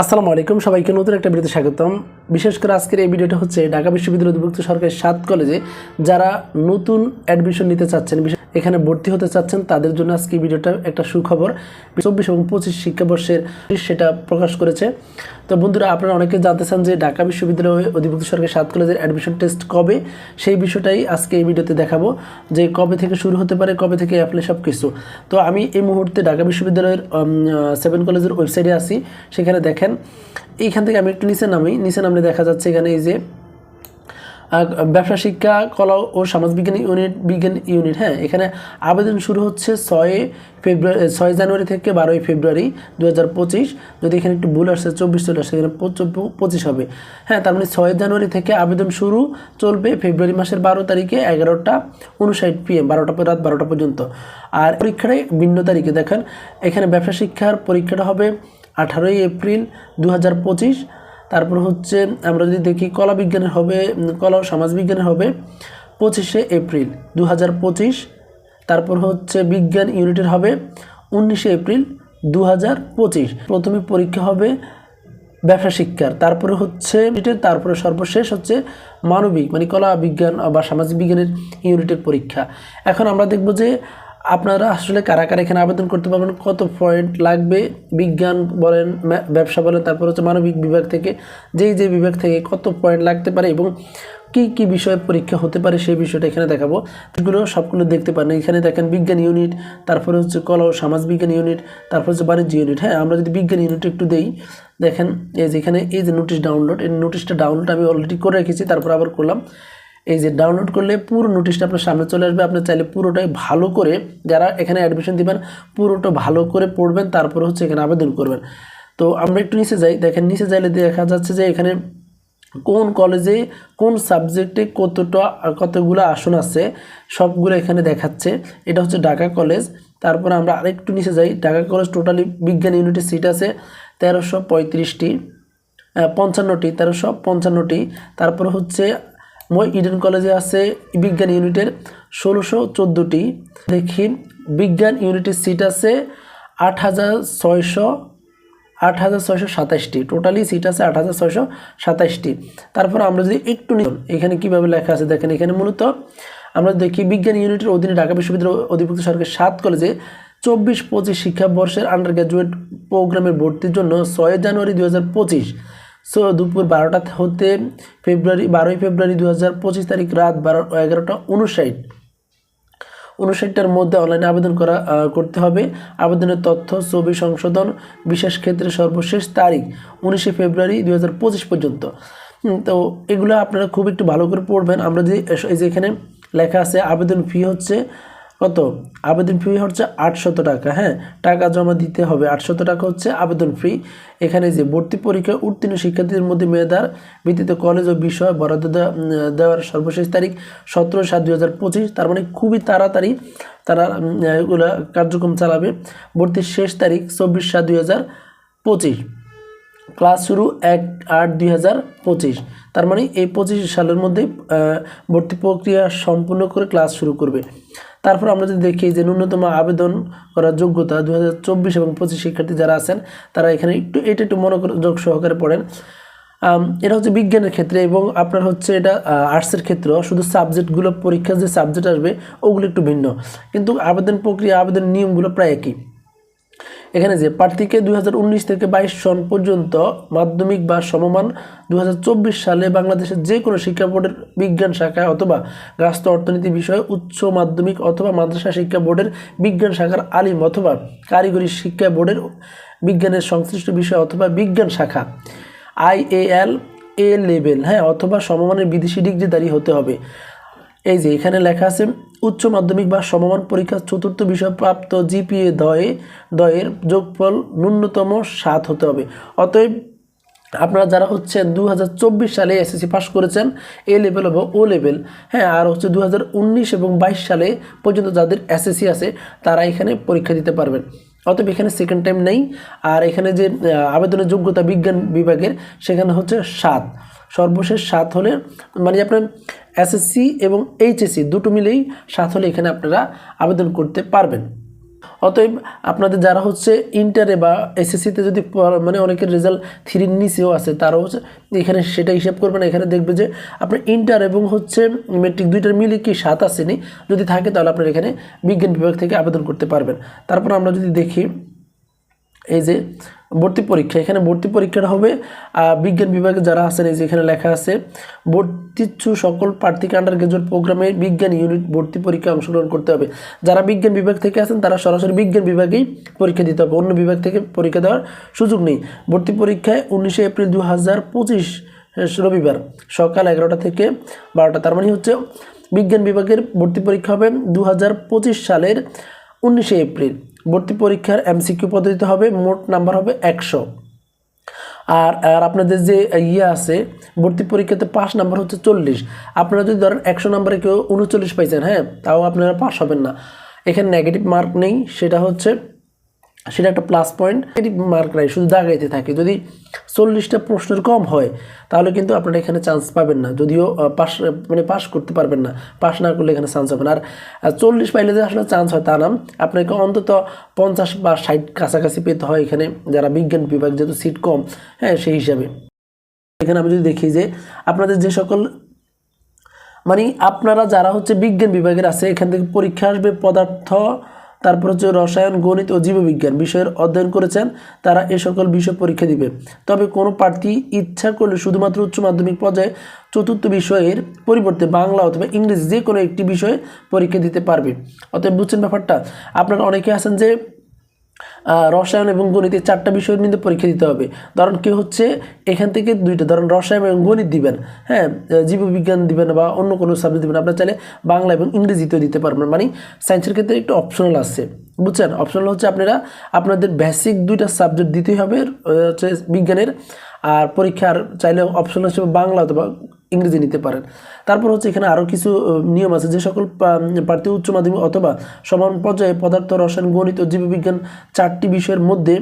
আসসালামু আলাইকুম, সবাইকে নতুন একটা ভিডিওতে স্বাগতম। বিশেষ করে আজকের এই ভিডিওটা হচ্ছে ঢাকা বিশ্ববিদ্যালয় অধিভুক্ত সরকারি সাত কলেজে যারা নতুন অ্যাডমিশন নিতে চাচ্ছেন এখানে ভর্তি হতে চাচ্ছেন, তাদের জন্য আজকে ভিডিওটা একটা সুখবর। চব্বিশ এবং পঁচিশ শিক্ষাবর্ষের সেটা প্রকাশ করেছে। তো বন্ধুরা, আপনারা অনেকে জানতে চান যে ঢাকা বিশ্ববিদ্যালয়ে অধিভুক্ত সরকারি সাত কলেজের অ্যাডমিশন টেস্ট কবে? সেই বিষয়টাই আজকে এই ভিডিওতে দেখাবো যে কবে থেকে শুরু হতে পারে, কবে থেকে অ্যাপ্লাই সব কিছু তো আমি এই মুহূর্তে ঢাকা বিশ্ববিদ্যালয়ের সেভেন কলেজের ওয়েবসাইটে আসি সেখানে দেখেন, এইখান থেকে আমি একটু নিচে নামি। নিচে নামলে দেখা যাচ্ছে এখানে এই যে ব্যবসা, শিক্ষা, কলা ও সমাজবিজ্ঞান ইউনিট, বিজ্ঞান ইউনিট হ্যাঁ এখানে আবেদন শুরু হচ্ছে ছয় ফেব্রুয়ারি ছয় জানুয়ারি থেকে বারোই ফেব্রুয়ারি দু হাজার পঁচিশ। যদি এখানে একটু ভুল আসছে চব্বিশ চলে আসছে এখানে পঁচিশ হবে। হ্যাঁ তার মানে ছয় জানুয়ারি থেকে আবেদন শুরু চলবে ফেব্রুয়ারি মাসের বারো তারিখে এগারোটা উনষাট পিএম বারোটা রাত বারোটা পর্যন্ত। আর পরীক্ষাটাই ভিন্ন তারিখে, দেখেন, এখানে ব্যবসা, শিক্ষার পরীক্ষাটা হবে আঠারোই এপ্রিল দু হাজার পঁচিশ। তারপর হচ্ছে আমরা যদি দেখি কলা বিজ্ঞানের হবে, কলা ও সমাজবিজ্ঞানের হবে, পঁচিশে এপ্রিল দু হাজার পঁচিশ। তারপর হচ্ছে বিজ্ঞান ইউনিটের হবে উনিশে এপ্রিল দু হাজার পঁচিশ। প্রথমে পরীক্ষা হবে ব্যবসা শিক্ষার, তারপরে হচ্ছে তারপরে সর্বশেষ হচ্ছে মানবিক মানে কলা বিজ্ঞান বা সামাজিক বিজ্ঞানের ইউনিটের পরীক্ষা। এখন আমরা দেখব যে আপনারা আসলে কারা কারা এখানে আবেদন করতে পারবেন, কত পয়েন্ট লাগবে, বিজ্ঞান বলেন ব্যবসা বলেন, তারপর হচ্ছে মানবিক বিভাগ থেকে, যেই যে বিভাগ থেকে কত পয়েন্ট লাগতে পারে এবং কি কি বিষয়ে পরীক্ষা হতে পারে সেই বিষয়টা এখানে দেখাবো। এগুলো সবগুলো দেখতে পারেন। এখানে দেখেন বিজ্ঞান ইউনিট তারপরে হচ্ছে কলা ও সমাজবিজ্ঞান ইউনিট তারপর হচ্ছে বাণিজ্য ইউনিট হ্যাঁ আমরা যদি বিজ্ঞান ইউনিট একটু দেই, দেখেন এই যে এখানে, এই যে নোটিশ ডাউনলোড এই নোটিশটা ডাউনলোড আমি অলরেডি করে রেখেছি, তারপর আবার করলাম। এই যে ডাউনলোড করলে পুরো নোটিশটা আপনার সামনে চলে আসবে। আপনি চাইলে পুরোটাই ভালো করে যারা এখানে অ্যাডমিশন দিবেন, পুরোটা ভালো করে পড়বেন, তারপর হচ্ছে এখানে আবেদন করবেন। তো আমরা একটু নিচে যাই। দেখেন, নিচে যাইলে দেখা যাচ্ছে যে এখানে কোন কলেজে কোন সাবজেক্টে কতটা, কতগুলো আসন আছে, সবগুলো এখানে দেখাচ্ছে। এটা হচ্ছে ঢাকা কলেজ তারপর আমরা আরেকটু নিচে যাই। ঢাকা কলেজ টোটালি বিজ্ঞান ইউনিটের সিট আছে, তেরোশো পঁয়ত্রিশটি পঞ্চান্নটি, তেরোশো পঞ্চান্নটি। তারপর হচ্ছে মই ইডেন কলেজে আছে বিজ্ঞান ইউনিটের ষোলোশো চোদ্দোটি। দেখি, বিজ্ঞান ইউনিটের সিট আছে আট হাজার ছয়শো, আট হাজার ছয়শো সাতাশটি টোটালি সিট আছে আট হাজার ছয়শো সাতাশটি তারপর আমরা যদি একটু এখানে কীভাবে লেখা আছে দেখেন, এখানে মূলত আমরা দেখি বিজ্ঞান ইউনিটের অধীনে ঢাকা বিশ্ববিদ্যালয় অধিভুক্ত সরকার সাত কলেজে চব্বিশ পঁচিশ শিক্ষাবর্ষের আন্ডার গ্র্যাজুয়েট প্রোগ্রামের ভর্তির জন্য ছয় জানুয়ারি দু হাজার পঁচিশ সো দুপুর বারোটা হতে ফেব্রুয়ারি, বারোই ফেব্রুয়ারি দু হাজার পঁচিশ তারিখ রাত বারো, এগারোটা উনষাট। উনষাটটার মধ্যে অনলাইনে আবেদন করা করতে হবে। আবেদনের তথ্য, ছবি সংশোধন, বিশেষ ক্ষেত্রে সর্বশেষ তারিখ উনিশে ফেব্রুয়ারি দু হাজার পঁচিশ পর্যন্ত। তো এগুলো আপনারা খুব একটু ভালো করে পড়বেন। আমরা যে, এই যে এখানে লেখা আছে, আবেদন ফি হচ্ছে কত? আবেদন ফি হচ্ছে আটশত টাকা হ্যাঁ? টাকা জমা দিতে হবে, আটশত টাকা হচ্ছে আবেদন ফি এখানে যে ভর্তি পরীক্ষা উত্তীর্ণ শিক্ষার্থীদের মধ্যে মেধার ভিত্তিতে কলেজ ও বিষয় বরাদ্দ দেওয়া- দেওয়ার সর্বশেষ তারিখ সতেরো সাত পঁচিশ। তার মানে খুবই তাড়াতাড়ি তারা এগুলা কার্যক্রম চালাবে। ভর্তির শেষ তারিখ চব্বিশ সাত দুই ক্লাস শুরু এক আট দুই তার মানে এই পঁচিশ সালের মধ্যে ভর্তি প্রক্রিয়া সম্পূর্ণ করে ক্লাস শুরু করবে। তারপর আমরা যদি দেখি যে ন্যূনতম আবেদন করার যোগ্যতা দু হাজার চব্বিশ এবং পঁচিশ শিক্ষার্থী যারা আছেন, তারা এখানে একটু, এটা একটু মনোযোগ সহকারে পড়েন। এটা হচ্ছে বিজ্ঞানের ক্ষেত্রে এবং আপনার হচ্ছে এটা আর্টসের ক্ষেত্র, শুধু সাবজেক্টগুলো পরীক্ষার যে সাবজেক্ট আসবে, ওগুলো একটু ভিন্ন। কিন্তু আবেদন প্রক্রিয়া, আবেদন নিয়মগুলো প্রায় একই। এখানে যে প্রার্থীকে দুই হাজার উনিশ থেকে বাইশ সন পর্যন্ত মাধ্যমিক বা সমমান দুই হাজার চব্বিশ সালে বাংলাদেশের যে কোনো শিক্ষা বোর্ডের বিজ্ঞান শাখায় অথবা রাষ্ট্র অর্থনীতি বিষয়ে উচ্চ মাধ্যমিক অথবা মাদ্রাসা শিক্ষা বোর্ডের বিজ্ঞান শাখার আলিম অথবা কারিগরি শিক্ষা বোর্ডের বিজ্ঞানের সংশ্লিষ্ট বিষয় অথবা বিজ্ঞান শাখা আইএএল এ লেভেল হ্যাঁ অথবা সমমানের বিদেশি ডিগ্রিধারী হতে হবে। এই যে এখানে লেখা আছে, উচ্চ মাধ্যমিক বা সমমান পরীক্ষার চতুর্থ বিষয় প্রাপ্ত জিপিএ দয়ে, দয়ের যোগফল ন্যূনতম সাত হতে হবে। অতএব আপনারা যারা হচ্ছে দু হাজার চব্বিশ সালে এসএসসি পাস করেছেন এ লেভেল এবং ও লেভেল হ্যাঁ আর হচ্ছে দু হাজার উনিশ এবং বাইশ সালে পর্যন্ত যাদের এসএসসি আছে, তারা এখানে পরীক্ষা দিতে পারবেন। অতএব এখানে সেকেন্ড টাইম নেই। আর এখানে যে আবেদনের যোগ্যতা বিজ্ঞান বিভাগের, সেখানে হচ্ছে সাত। সর্বশেষ সাত হলে মানে আপনার এসএসসি এবং এইচএসসি দুটো মিলেই সাত হলে এখানে আপনারা আবেদন করতে পারবেন। অতএব আপনাদের যারা হচ্ছে ইন্টারে বা এসএসসিতে যদি মানে অনেকের রেজাল্ট থ্রির নিচেও আছে, তারাও হচ্ছে এখানে সেটা হিসাব করবেন। এখানে দেখবে যে আপনার ইন্টার এবং হচ্ছে মেট্রিক দুইটার মিলে কি সাত আসেনি? যদি থাকে তাহলে আপনার এখানে বিজ্ঞান বিভাগ থেকে আবেদন করতে পারবেন। তারপর আমরা যদি দেখি এই যে ভর্তি পরীক্ষা, এখানে ভর্তি পরীক্ষাটা হবে বিজ্ঞান বিভাগে যারা আছেন, এই যে এখানে লেখা আছে, ভর্তিচ্ছু সকল প্রার্থীকে আন্ডার গ্রাজুয়েট প্রোগ্রামে বিজ্ঞান ইউনিট ভর্তি পরীক্ষায় অংশগ্রহণ করতে হবে। যারা বিজ্ঞান বিভাগ থেকে আছেন, তারা সরাসরি বিজ্ঞান বিভাগেই পরীক্ষা দিতে হবে। অন্য বিভাগ থেকে পরীক্ষা দেওয়ার সুযোগ নেই। ভর্তি পরীক্ষায় উনিশে এপ্রিল দু হাজার পঁচিশ রবিবার সকাল এগারোটা থেকে বারোটা, তার মানে হচ্ছে বিজ্ঞান বিভাগের ভর্তি পরীক্ষা হবে দু হাজার পঁচিশ সালের উনিশে এপ্রিল। ভর্তি পরীক্ষার এমসিকিউ পদ্ধতিতে হবে, মোট নাম্বার হবে একশো। আর আর আপনাদের যে ইয়ে আছে, ভর্তি পরীক্ষাতে পাস নাম্বার হচ্ছে চল্লিশ। আপনারা যদি ধরেন একশো নাম্বারে কেউ উনচল্লিশ পাইছেন হ্যাঁ তাও আপনারা পাস হবেন না। এখানে নেগেটিভ মার্ক নেই, সেটা হচ্ছে সেটা একটা প্লাস পয়েন্ট নেগেটিভ মার্ক নাই, শুধু দাগাইতে থাকে। যদি চল্লিশটা প্রশ্নের কম হয়, তাহলে কিন্তু আপনারা এখানে চান্স পাবেন না। যদিও পাস মানে পাস করতে পারবেন না পাস না করলে এখানে চান্স হবে না। আর চল্লিশ পাইলে যে আসলে চান্স হয় তা না। আপনাকে অন্তত পঞ্চাশ বা ষাট কাছাকাছি পেতে হয় এখানে। যারা বিজ্ঞান বিভাগ, যেহেতু সিট কম হ্যাঁ সেই হিসাবে। এখানে আমি যদি দেখি যে, আপনাদের যে সকল মানে আপনারা যারা হচ্ছে বিজ্ঞান বিভাগের আছে, এখান থেকে পরীক্ষা আসবে পদার্থ তারপর হচ্ছে রসায়ন, গণিত ও জীববিজ্ঞান বিষয়ের অধ্যয়ন করেছেন। তারা এ সকল বিষয় পরীক্ষা দিবে। তবে কোনো প্রার্থী ইচ্ছা করলে শুধুমাত্র উচ্চ মাধ্যমিক পর্যায়ে চতুর্থ বিষয়ের পরিবর্তে বাংলা অথবা ইংরেজি যে কোনো একটি বিষয়ে পরীক্ষা দিতে পারবে। অতএব বুঝছেন ব্যাপারটা? আপনারা অনেকে আছেন যে রসায়ন এবং গণিতে চারটা বিষয়ের মধ্যে পরীক্ষা দিতে হবে। ধরুন কি হচ্ছে এখান থেকে দুইটা, ধরুন রসায়ন এবং গণিত দিবেন হ্যাঁ জীববিজ্ঞান দিবেন বা অন্য কোনো সাবজেক্ট দিবেন, আপনার চাইলে বাংলা এবং ইংরেজিতেও দিতে পারবেন। মানে সায়েন্সের ক্ষেত্রে একটু অপশনাল আছে। বুঝছেন? অপশনাল হচ্ছে আপনারা, আপনাদের বেসিক দুইটা সাবজেক্ট দিতেই হবে হচ্ছে বিজ্ঞানের, আর পরীক্ষার চাইলে অপশনাল হিসেবে বাংলা অথবা ইংরেজি নিতে পারেন। তারপর হচ্ছে এখানে আরও কিছু নিয়ম আছে, যে সকল প্রার্থী, উচ্চ মাধ্যমিক অথবা সমান পর্যায়ে পদার্থ, রসায়ন, গণিত ও জীববিজ্ঞান চারটি বিষয়ের মধ্যে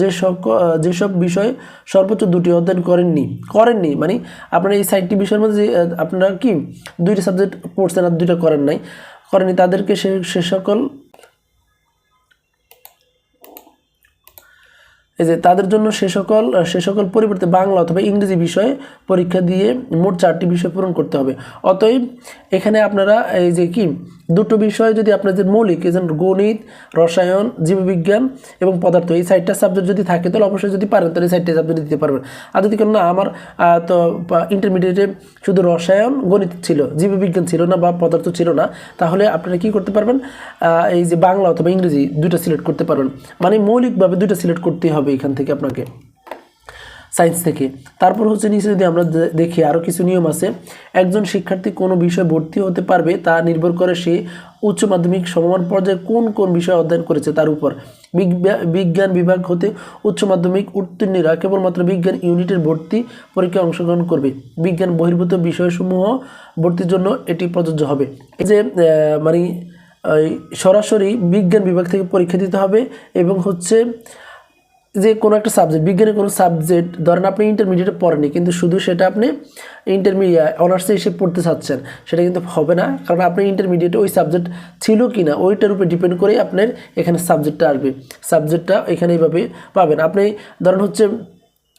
যে সক যেসব বিষয় সর্বোচ্চ দুটি অধ্যয়ন করেননি করেননি মানে আপনারা এই সাইটটি বিষয়ের মধ্যে আপনারা কি দুইটা সাবজেক্ট পড়ছেন আর দুইটা করেন নাই করেনি তাদেরকে সে সকল এই যে তাদের জন্য সে সকল সে সকল পরিবর্তে বাংলা অথবা ইংরেজি বিষয়ে পরীক্ষা দিয়ে মোট চারটি বিষয় পূরণ করতে হবে। অতএব এখানে আপনারা এই যে কি দুটো বিষয় যদি আপনাদের মৌলিক, এই গণিত, রসায়ন, জীববিজ্ঞান এবং পদার্থ, এই সাইডটা সাবজেক্ট যদি থাকে, তাহলে অবশ্যই যদি পারেন, তাহলে এই সাইডটা সাবজেক্ট দিতে পারবেন। আর যদি কেন না, আমার তো ইন্টারমিডিয়েটে শুধু রসায়ন, গণিত ছিল, জীববিজ্ঞান ছিল না বা পদার্থ ছিল না, তাহলে আপনারা কি করতে পারবেন? এই যে বাংলা অথবা ইংরেজি দুটো সিলেক্ট করতে পারবেন। মানে মৌলিকভাবে দুটো সিলেক্ট করতেই হবে এখান থেকে আপনাকে। সায়েন্স থেকে। তারপর হচ্ছে নিচে যদি আমরা দেখি আরও কিছু নিয়ম আছে। একজন শিক্ষার্থী কোনো বিষয়ে ভর্তি হতে পারবে, তা নির্ভর করে সে উচ্চ মাধ্যমিক সমমান পর্যায়ে কোন কোন বিষয় অধ্যয়ন করেছে তার উপর। বিজ্ঞা- বিজ্ঞান বিভাগ হতে উচ্চ মাধ্যমিক উত্তীর্ণরা কেবলমাত্র বিজ্ঞান ইউনিটের ভর্তি পরীক্ষায় অংশগ্রহণ করবে। বিজ্ঞান বহির্ভূত বিষয়সমূহ ভর্তির জন্য এটি প্রযোজ্য হবে। এই যে মানে সরাসরি বিজ্ঞান বিভাগ থেকে পরীক্ষা দিতে হবে এবং হচ্ছে যে কোনো একটা সাবজেক্ট বিজ্ঞানের কোনো সাবজেক্ট ধরেন আপনি ইন্টারমিডিয়েটে পড়েনি কিন্তু শুধু সেটা আপনি ইন্টারমিডিয়েট অনার্সে এসে পড়তে চাচ্ছেন, সেটা কিন্তু হবে না, কারণ আপনি ইন্টারমিডিয়েটে ওই সাবজেক্ট ছিল কি না ওইটার উপরে ডিপেন্ড করে আপনার এখানে সাবজেক্টটা আসবে। সাবজেক্টটা এখানে এইভাবে পাবেন। আপনি ধরেন হচ্ছে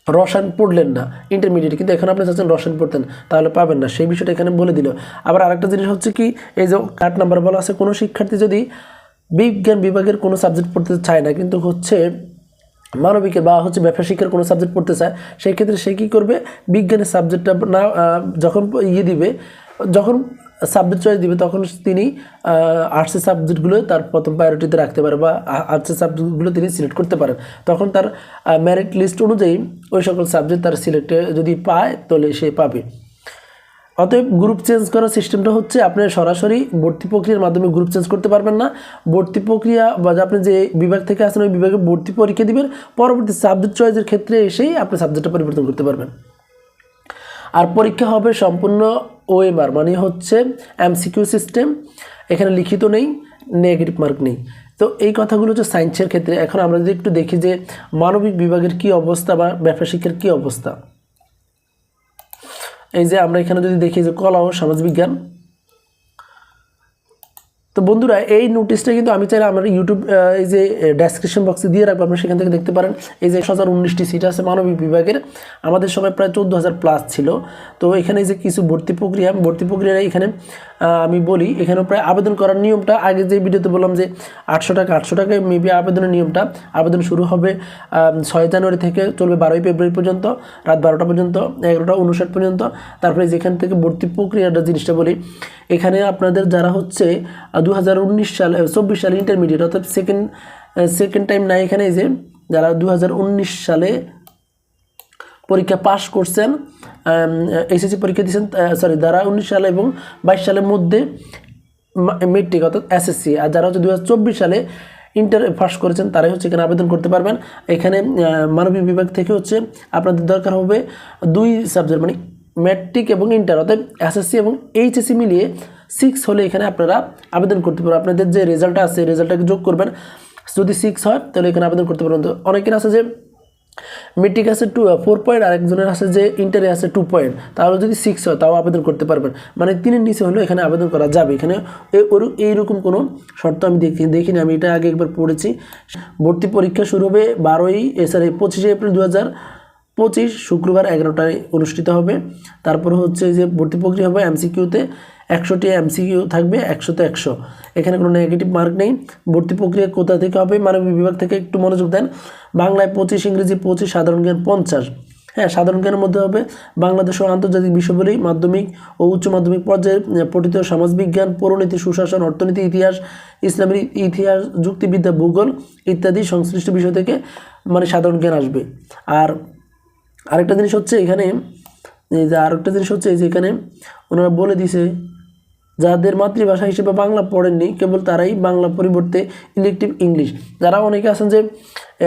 রসায়ন পড়লেন না ইন্টারমিডিয়েট কিন্তু এখন আপনি চাচ্ছেন রসায়ন পড়তেন, তাহলে পাবেন না, সেই বিষয়টা এখানে বলে দিল। আবার আরেকটা জিনিস হচ্ছে কি, এই যে কার্ড নাম্বার বলা আছে, কোনো শিক্ষার্থী যদি বিজ্ঞান বিভাগের কোনো সাবজেক্ট পড়তে চায় না, কিন্তু হচ্ছে মানবিকের বা হচ্ছে ব্যবসা শিক্ষার কোনো সাবজেক্ট পড়তে চায় সেই ক্ষেত্রে সে কী করবে? বিজ্ঞানের সাবজেক্টটা না যখন ইয়ে দিবে, যখন সাবজেক্ট চয়েস দিবে, তখন তিনি আর্টসের সাবজেক্টগুলো তার প্রথম প্রায়োরিটিতে রাখতে পারে বা আর্টসের সাবজেক্টগুলো তিনি সিলেক্ট করতে পারেন। তখন তার মেরিট লিস্ট অনুযায়ী ওই সকল সাবজেক্ট তার সিলেক্টে যদি পায়, তাহলে সে পাবে। অতএব গ্রুপ চেঞ্জ করার সিস্টেমটা হচ্ছে আপনি সরাসরি ভর্তি প্রক্রিয়ার মাধ্যমে গ্রুপ চেঞ্জ করতে পারবেন না। ভর্তি প্রক্রিয়া বা আপনি যে বিভাগ থেকে আসেন, ওই বিভাগে ভর্তি পরীক্ষা দিবেন। পরবর্তী সাবজেক্ট চয়েসের ক্ষেত্রে এসেই আপনি সাবজেক্টটা পরিবর্তন করতে পারবেন। আর পরীক্ষা হবে সম্পূর্ণ ওএমআর মানে হচ্ছে এমসিকিউ সিস্টেম এখানে লিখিত নেই নেগেটিভ মার্ক নেই। তো এই কথাগুলো হচ্ছে সায়েন্সের ক্ষেত্রে। এখন আমরা যদি একটু দেখি যে মানবিক বিভাগের কি অবস্থা বা ব্যবসা শিক্ষার কী অবস্থা। এই যে আমরা এখানে যদি দেখি যে কলা ও সমাজবিজ্ঞান, তো বন্ধুরা এই নোটিশটা কিন্তু আমি চাইলে আমার ইউটিউব এই যে ডেসক্রিপশন বক্সে দিয়ে রাখব, আপনারা সেখান থেকে দেখতে পারেন। এই যে হাজার উনিশটি সিট আছে মানবিক বিভাগের। আমাদের সময় প্রায় চোদ্দ হাজার প্লাস ছিল। তো এখানে যে কিছু ভর্তি প্রক্রিয়া ভর্তি প্রক্রিয়া এখানে আমি বলি, এখানে প্রায় আবেদন করার নিয়মটা, আগে যে ভিডিওতে বললাম যে আটশো টাকা, আটশো টাকায় মেবি আবেদনের নিয়মটা, আবেদন শুরু হবে ছয় জানুয়ারি থেকে চলবে বারোই ফেব্রুয়ারি পর্যন্ত, রাত বারোটা পর্যন্ত, এগারোটা উনষাট পর্যন্ত। তারপরে যেখান থেকে ভর্তি প্রক্রিয়াটা জিনিসটা বলি, এখানে আপনাদের যারা হচ্ছে দু সালে চব্বিশ সালে ইন্টারমিডিয়েট অর্থাৎ সেকেন্ড সেকেন্ড টাইম না এখানে যে, যারা দু হাজার উনিশ সালে পরীক্ষা পাশ করছেন এসএসসি পরীক্ষা দিয়েছেন সরি যারা উনিশ সালে এবং বাইশ সালের মধ্যে মেট্রিক অর্থাৎ এসএসসি আর যারা হচ্ছে দু হাজার চব্বিশ সালে ইন্টার পাস করেছেন, তারাই হচ্ছে এখানে আবেদন করতে পারবেন। এখানে মানবিক বিভাগ থেকে হচ্ছে আপনাদের দরকার হবে দুই সাবজেক্ট মানে ম্যাট্রিক এবং ইন্টার অর্থাৎ এসএসসি এবং এইচএসসি মিলিয়ে সিক্স হলে এখানে আপনারা আবেদন করতে পারবেন। আপনাদের যে রেজাল্টটা আছে রেজাল্টটাকে যোগ করবেন। যদি সিক্স হয়, তাহলে এখানে আবেদন করতে পারবেন। তো অনেকের আছে যে মেট্রিক আছে টু ফোর পয়েন্ট আর একজনের আছে যে ইন্টারে আছে টু পয়েন্ট তাহলে যদি সিক্স হয়, তাও আবেদন করতে পারবেন। মানে তিনের নিচে হলেও এখানে আবেদন করা যাবে। এখানে এইরকম কোনো শর্ত আমি দেখি, দেখিনি, আমি এটা আগে একবার পড়েছি। ভর্তি পরীক্ষা শুরু হবে বারোই সরি পঁচিশে এপ্রিল দু হাজার পঁচিশ, শুক্রবার এগারোটায় অনুষ্ঠিত হবে। তারপর হচ্ছে যে ভর্তি প্রক্রিয়া হবে এমসিকিউতে একশোটি এমসিকিউ থাকবে, একশোতে একশো। এখানে কোনো নেগেটিভ মার্ক নেই। ভর্তি প্রক্রিয়া কোথা থেকে হবে? মানবিক বিভাগ থেকে একটু মনোযোগ দেন। বাংলায় পঁচিশ, ইংরেজি পঁচিশ, সাধারণ জ্ঞান পঞ্চাশ। হ্যাঁ সাধারণ জ্ঞানের মধ্যে হবে বাংলাদেশ ও আন্তর্জাতিক বিষয়গুলি মাধ্যমিক ও উচ্চ মাধ্যমিক পর্যায়ে পঠিত সমাজবিজ্ঞান পৌরনীতি, সুশাসন, অর্থনীতি, ইতিহাস, ইসলামের ইতিহাস, যুক্তিবিদ্যা, ভূগোল ইত্যাদি সংশ্লিষ্ট বিষয় থেকে মানে সাধারণ জ্ঞান আসবে। আর আরেকটা জিনিস হচ্ছে এখানে, এই যে আরেকটা জিনিস হচ্ছে এই যে এখানে ওনারা বলে দিছে যাদের মাতৃভাষা হিসেবে বাংলা পড়েননি, কেবল তারাই বাংলা পরিবর্তে ইলেকটিভ ইংলিশ যারা অনেকে আছেন যে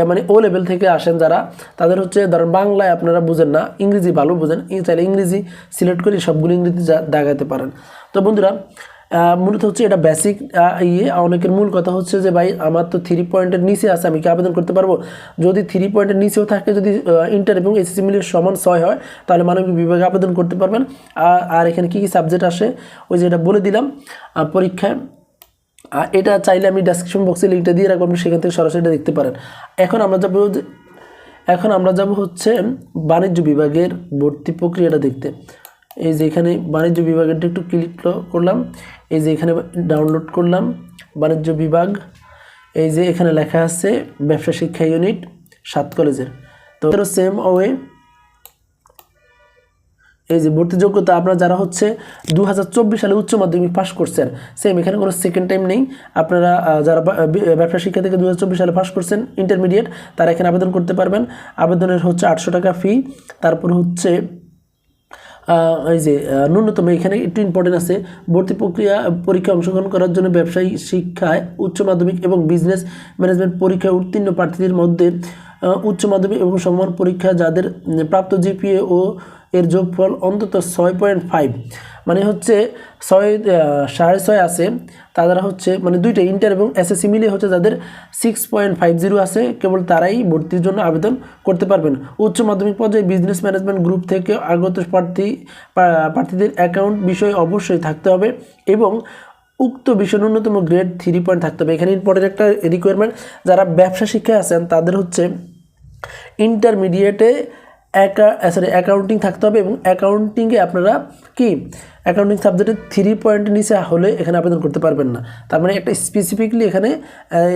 মানে ও লেভেল থেকে আসেন যারা, তাদের হচ্ছে ধরেন বাংলায় আপনারা বুঝেন না, ইংরেজি ভালো বোঝেন চাইলে ইংরেজি সিলেক্ট করে সবগুলো ইংরেজি দেখাতে পারেন। তো বন্ধুরা মূলত হচ্ছে এটা বেসিক ইয়ে। অনেকের মূল কথা হচ্ছে যে, ভাই, আমার তো থ্রি পয়েন্টের নিচে আছে, আমি কি আবেদন করতে পারব? যদি থ্রি পয়েন্টের নিচেও থাকে, যদি ইন্টার এবং এসএসসি মিলিয়ে সমান ছয় হয়, তাহলে মানবিক বিভাগে আবেদন করতে পারবেন। আর এখানে কী কী সাবজেক্ট আসে, ওই যে এটা বলে দিলাম পরীক্ষায়। এটা চাইলে আমি ডেসক্রিপশন বক্সে লিঙ্কটা দিয়ে রাখব, আপনি সেখান থেকে সরাসরি দেখতে পারেন। এখন আমরা যাব এখন আমরা যাব হচ্ছে বাণিজ্য বিভাগের ভর্তি প্রক্রিয়াটা দেখতে। এই যে এখানে বাণিজ্য বিভাগেরটা একটু ক্লিক করলাম। এই যে এখানে ডাউনলোড করলাম, বাণিজ্য বিভাগ। এই যে এখানে লেখা আছে ব্যবসা শিক্ষা ইউনিট সাত কলেজের তো সেম ওয়ে এই যে ভর্তি যোগ্যতা, আপনারা যারা হচ্ছে দু হাজার চব্বিশ সালে উচ্চ মাধ্যমিক পাস করছেন সেম এখানে কোনো সেকেন্ড টাইম নেই। আপনারা যারা ব্যবসা শিক্ষা থেকে দু হাজার চব্বিশ সালে পাস করছেন ইন্টারমিডিয়েট তারা এখানে আবেদন করতে পারবেন। আবেদনের হচ্ছে আটশো টাকা ফি তারপর হচ্ছে এই যে ন্যূনতম এখানে একটু ইম্পর্টেন্ট আছে। ভর্তি প্রক্রিয়া, পরীক্ষা অংশগ্রহণ করার জন্য ব্যবসায়ী শিক্ষায় উচ্চ মাধ্যমিক এবং বিজনেস ম্যানেজমেন্ট পরীক্ষায় উত্তীর্ণ প্রার্থীদের মধ্যে উচ্চ মাধ্যমিক এবং সমান পরীক্ষা যাদের প্রাপ্ত জিপিএ ও এর যোগফল অন্তত ছয় পয়েন্ট ফাইভ মানে হচ্ছে ছয় সাড়ে ছয় আছে, তারা হচ্ছে মানে দুইটা ইন্টার এবং এসএসসি মিলিয়ে হচ্ছে যাদের সিক্স পয়েন্ট ফাইভ জিরো আছে, কেবল তারাই ভর্তির জন্য আবেদন করতে পারবেন। উচ্চ মাধ্যমিক পর্যায়ে বিজনেস ম্যানেজমেন্ট গ্রুপ থেকে আগত প্রার্থী প্রার্থীদের অ্যাকাউন্ট বিষয় অবশ্যই থাকতে হবে এবং উক্ত বিষয় ন্যূনতম গ্রেড থ্রি পয়েন্ট থাকতে হবে। এখানে ইম্পর্টেন্ট একটা রিকোয়ারমেন্ট যারা ব্যবসা শিক্ষায় আছেন, তাদের হচ্ছে ইন্টারমিডিয়েটে অ্যাকা সরি অ্যাকাউন্টিং থাকতে হবে এবং অ্যাকাউন্টিংয়ে আপনারা কি? অ্যাকাউন্টিং সাবজেক্টে থ্রি পয়েন্ট নিচে হলে এখানে আবেদন করতে পারবেন না। তার মানে একটা স্পেসিফিকলি এখানে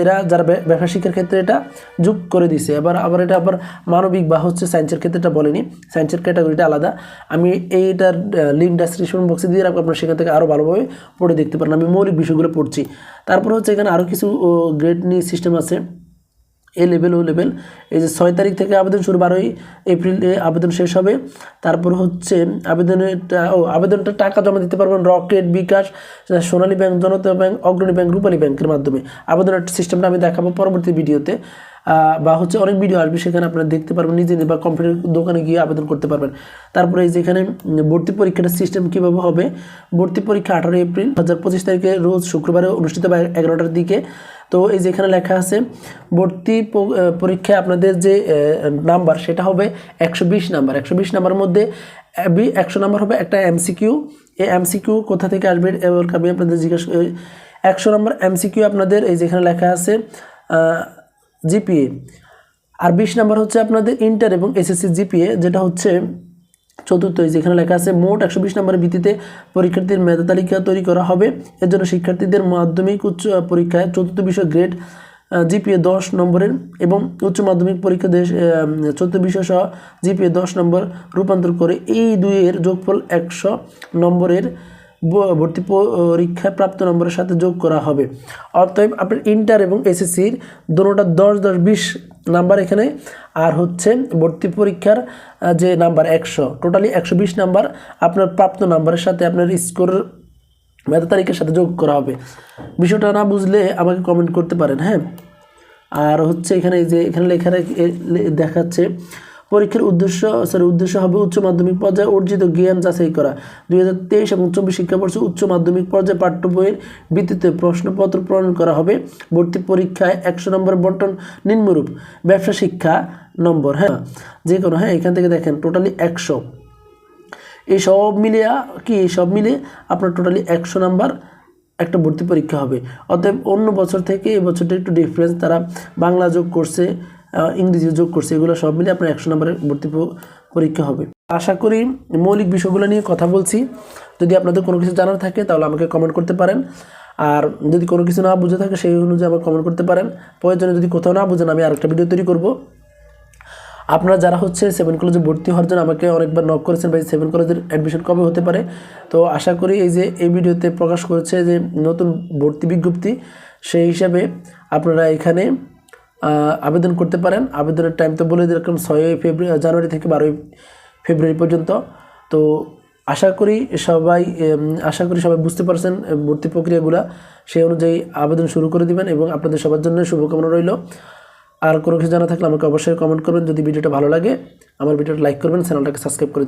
এরা যারা ব্য- ব্যবসা শিক্ষার ক্ষেত্রে এটা যোগ করে দিছে। আবার আবার এটা আবার মানবিক বা হচ্ছে সায়েন্সের ক্ষেত্রে এটা বলেনি। সায়েন্সের ক্যাটাগরিটা আলাদা। আমি এইটার লিঙ্ক ডেসক্রিপশন বক্সে দিয়ে রাখব। আপনারা সেখান থেকে আরও ভালোভাবে পড়ে দেখতে পারেন। আমি মৌলিক বিষয়গুলো পড়ছি। তারপর হচ্ছে এখানে আরও কিছু গ্রেড নিয়ে সিস্টেম আছে। এ লেভেল ও লেভেল এই যে ছয় তারিখ থেকে আবেদন শুরু, বারোই এপ্রিলে আবেদন শেষ হবে। তারপর হচ্ছে আবেদনের টা- ও, আবেদনটা টাকা জমা দিতে পারবেন Rocket, bKash Sonali bank, Janata bank, Agrani bank, Rupali ব্যাংকের মাধ্যমে। আবেদনের সিস্টেমটা আমি দেখাবো পরবর্তী ভিডিওতে। বা হচ্ছে অনেক ভিডিও আসবে, সেখানে আপনারা দেখতে পারবেন, নিজে নিজে বা কম্পিউটার দোকানে গিয়ে আবেদন করতে পারবেন। তারপরে এই যেখানে ভর্তি পরীক্ষার সিস্টেম কীভাবে হবে? ভর্তি পরীক্ষা আঠারোই এপ্রিল দু হাজার পঁচিশ তারিখে, রোজ শুক্রবারে অনুষ্ঠিত হবে এগারোটার দিকে। তো এই যেখানে লেখা আছে, ভর্তি পরীক্ষায় আপনাদের যে নাম্বার সেটা হবে একশো বিশ নাম্বার একশো বিশ নাম্বারের মধ্যে একশো নাম্বার হবে একটা এমসিকিউ এই এমসিকিউ কোথা থেকে আসবে এবার আমি আপনাদের জিজ্ঞাসা একশো নম্বর এমসিকিউ আপনাদের এই যেখানে লেখা আছে জিপিএ। আর বিশ নাম্বার হচ্ছে আপনাদের ইন্টার এবং এসএসসি জিপিএ, যেটা হচ্ছে চতুর্থ। যেখানে লেখা আছে, মোট একশো বিশ নম্বরের ভিত্তিতে পরীক্ষার্থীর মেধা তালিকা তৈরি করা হবে। এর জন্য শিক্ষার্থীদের মাধ্যমিক উচ্চ পরীক্ষায় চতুর্থ বিষয় গ্রেড জিপিএ দশ নম্বরের এবং উচ্চ মাধ্যমিক পরীক্ষা দেশ চতুর্থ বিষয় সহ জিপিএ দশ নম্বর রূপান্তর করে এই দুইয়ের যোগফল একশো নম্বরের। ভর্তি পরীক্ষায় প্রাপ্ত নম্বরের সাথে যোগ করা হবে। অতএব আপনার ইন্টার এবং এসএসসির দুটোটা দশ দশ, বিশ নাম্বার এখানে। আর হচ্ছে ভর্তি পরীক্ষার যে নাম্বার একশো, টোটালি একশো বিশ নাম্বার আপনার প্রাপ্ত নাম্বারের সাথে আপনার স্কোর মেধা তারিখের সাথে যোগ করা হবে। বিষয়টা না বুঝলে আমাকে কমেন্ট করতে পারেন হ্যাঁ? আর হচ্ছে এখানে যে, এখানে লেখা দেখাচ্ছে পরীক্ষার উদ্দেশ্য সরি উদ্দেশ্য হবে উচ্চ মাধ্যমিক পর্যায়ে অর্জিত জ্ঞান যাচাই করা। দুই হাজার তেইশ এবং চব্বিশ শিক্ষাবর্ষে উচ্চ মাধ্যমিক পর্যায়ে পাঠ্য বইয়ের ভিত্তিতে প্রশ্নপত্র প্রণয়ন করা হবে। ভর্তি পরীক্ষায় একশো নম্বর বন্টন নিম্নরূপ। ব্যবসা শিক্ষা নম্বর হ্যাঁ যে কোনো হ্যাঁ এখান থেকে দেখেন টোটালি একশো। এই সব মিলিয়ে, কি এই সব মিলিয়ে আপনার টোটালি একশো নাম্বার একটা ভর্তি পরীক্ষা হবে। অতএব অন্য বছর থেকে এই বছরটা একটু ডিফারেন্স তারা বাংলা যোগ করছে ইংরেজি যোগ করছে, এগুলো সব মিলিয়ে আপনার একশো নাম্বারের ভর্তি পরীক্ষা হবে। আশা করি মৌলিক বিষয়গুলো নিয়ে কথা বলছি। যদি আপনাদের কোনো কিছু জানার থাকে, তাহলে আমাকে কমেন্ট করতে পারেন। আর যদি কোনো কিছু না বুঝে থাকে, সেই অনুযায়ী আমাকে কমেন্ট করতে পারেন। প্রয়োজনে যদি কোথাও না বুঝেন, আমি আরেকটা ভিডিও তৈরি করব। আপনারা যারা হচ্ছে সেভেন কলেজে ভর্তি হওয়ার জন্য আমাকে অনেকবার নক করেছেন ভাই সেভেন কলেজের অ্যাডমিশন কবে হতে পারে? তো আশা করি এই যে, এই ভিডিওতে প্রকাশ করেছে যে, নতুন ভর্তি বিজ্ঞপ্তি, সেই হিসাবে আপনারা এখানে আবেদন করতে পারেন। আবেদনের টাইম তো বলে দিলাম ছয়ই ফেব্রুয়ারি জানুয়ারি থেকে বারোই ফেব্রুয়ারি পর্যন্ত। তো আশা করি সবাই আশা করি সবাই বুঝতে পারছেন ভর্তি প্রক্রিয়াগুলো। সেই অনুযায়ী আবেদন শুরু করে দিবেন এবং আপনাদের সবার জন্য শুভকামনা রইল। আর কোনো কিছু জানা থাকলে আমাকে অবশ্যই কমেন্ট করবেন। যদি ভিডিওটা ভালো লাগে, আমার ভিডিওটা লাইক করবেন চ্যানেলটাকে সাবস্ক্রাইব করে।